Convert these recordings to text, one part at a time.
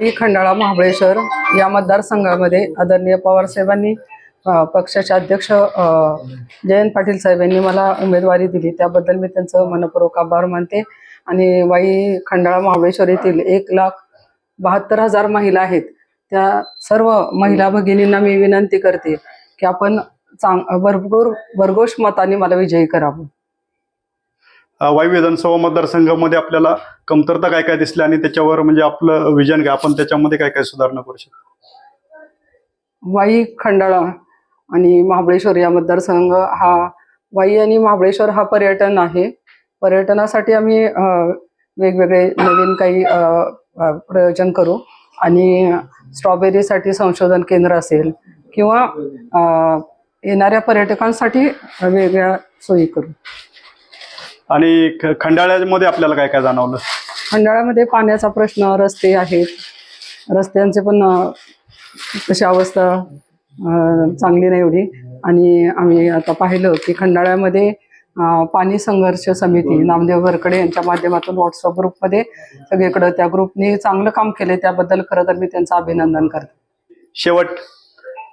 ही खंडाळा महाबळेश्वर या मतदारसंघामध्ये आदरणीय पवार साहेबांनी पक्षाचे अध्यक्ष जयंत पाटील साहेब यांनी मला उमेदवारी दिली. त्याबद्दल मी त्यांचं मनपूर्वक आभार मानते. आणि वाई खंडाळा महाबळेश्वर येथील एक लाख बहात्तर हजार महिला आहेत. त्या सर्व महिला भगिनींना मी विनंती करते की आपण चांग भरपूर भरघोष मताने मला विजयी करावं. वायू वाई विधानसभा मतदारसंघामध्ये आपल्याला कमतरता काय काय दिसल्या आणि त्याच्यावर म्हणजे आपलं विजन काय आपण त्याच्यामध्ये काय काय सुधारणा करू शकतो? वाई खंडाळा आणि महाबळेश्वर या मतदारसंघ हा वाई आणि महाबळेश्वर हा पर्यटन आहे. पर्यटनासाठी आम्ही वेगवेगळे नवीन काही प्रयोजन करू आणि स्ट्रॉबेरीसाठी संशोधन केंद्र असेल किंवा येणाऱ्या पर्यटकांसाठी वेगळ्या सोयी करू. आणि ख- खंडाळ्यामध्ये आपल्याला काय काय जाणवलं? खंडाळ्यामध्ये पाण्याचा प्रश्न रस्ते आहेत. रस्त्यांचे पण अ, तशी अवस्था अ, चांगली नाही एवढी. आणि आम्ही आता पाहिलं की खंडाळ्यामध्ये अ, पाणी संघर्ष समिती नामदेव वरकडे यांच्या माध्यमातून व्हॉट्सअप ग्रुपमध्ये सगळीकडे त्या ग्रुपने चांगलं काम केले त्याबद्दल खरं तर मी त्यांचं अभिनंदन करते. शेवट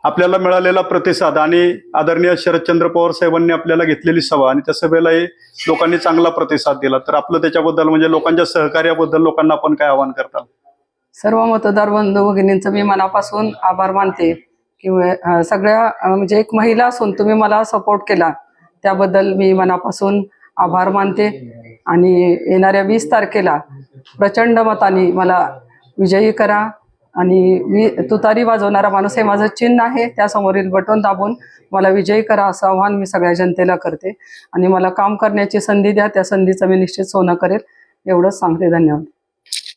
आपल्याला मिळालेला प्रतिसाद आणि आदरणीय शरदचंद्र पवार साहेबांनी आपल्याला घेतलेली सभा आणि त्या सभेलाही लोकांनी चांगला प्रतिसाद दिला. तर आपलं त्याच्याबद्दल म्हणजे लोकांच्या सहकार्याबद्दल लोकांना आपण काय आवाहन करताल? सर्व मतदार बंधू भगिनींचं मी मनापासून आभार मानते किंवा सगळ्या म्हणजे एक महिला असून तुम्ही मला सपोर्ट केला. त्याबद्दल मी मनापासून आभार मानते आणि येणाऱ्या वीस तारखेला प्रचंड मताने मला विजयी करा. आणि मी तुतारी वाजवणारा माणूस हे माझं चिन्ह आहे. त्यासमोरील बटन दाबून मला विजयी करा असं आव्हान मी सगळ्या जनतेला करते. आणि मला काम करण्याची संधी द्या. त्या संधीचं मी निश्चित सोनं करेल. एवढंच सांगते. धन्यवाद.